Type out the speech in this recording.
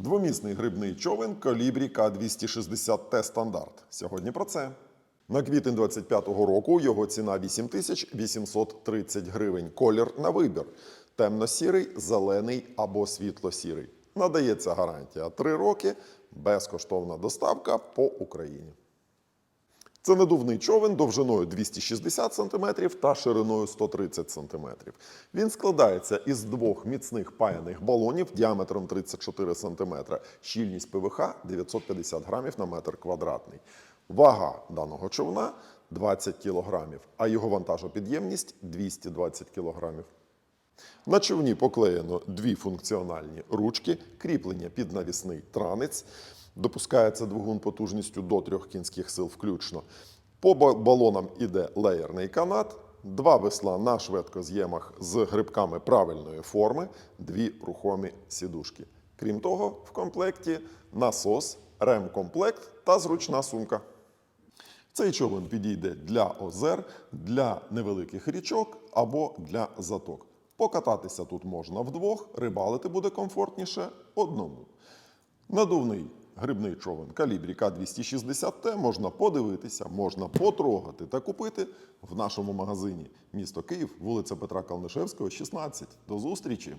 Двомісний грибний човен Колібрі К-260Т стандарт. Сьогодні про це. На квітень 25-го року його ціна 8830 гривень. Колір на вибір: темно-сірий, зелений або світло-сірий. Надається гарантія 3 роки, безкоштовна доставка по Україні. Це надувний човен довжиною 260 см та шириною 130 см. Він складається із двох міцних паяних балонів діаметром 34 см. Щільність ПВХ 950 грамів на метр квадратний. Вага даного човна 20 кг, а його вантажопідємність 220 кг. На човні поклеєно дві функціональні ручки, кріплення під навісний транець. Допускається двигун потужністю до 3 кінських сил включно. По балонам іде леєрний канат, два весла на швидкоз'ємах з грибками правильної форми, дві рухомі сідушки. Крім того, в комплекті насос, ремкомплект та зручна сумка. Цей човен підійде для озер, для невеликих річок або для заток. Покататися тут можна вдвох, рибалити буде комфортніше одному. Надувний грибний човен калібрі К-260Т можна подивитися, можна потрогати та купити в нашому магазині. Місто Київ, вулиця Петра Калнишевського, 16. До зустрічі!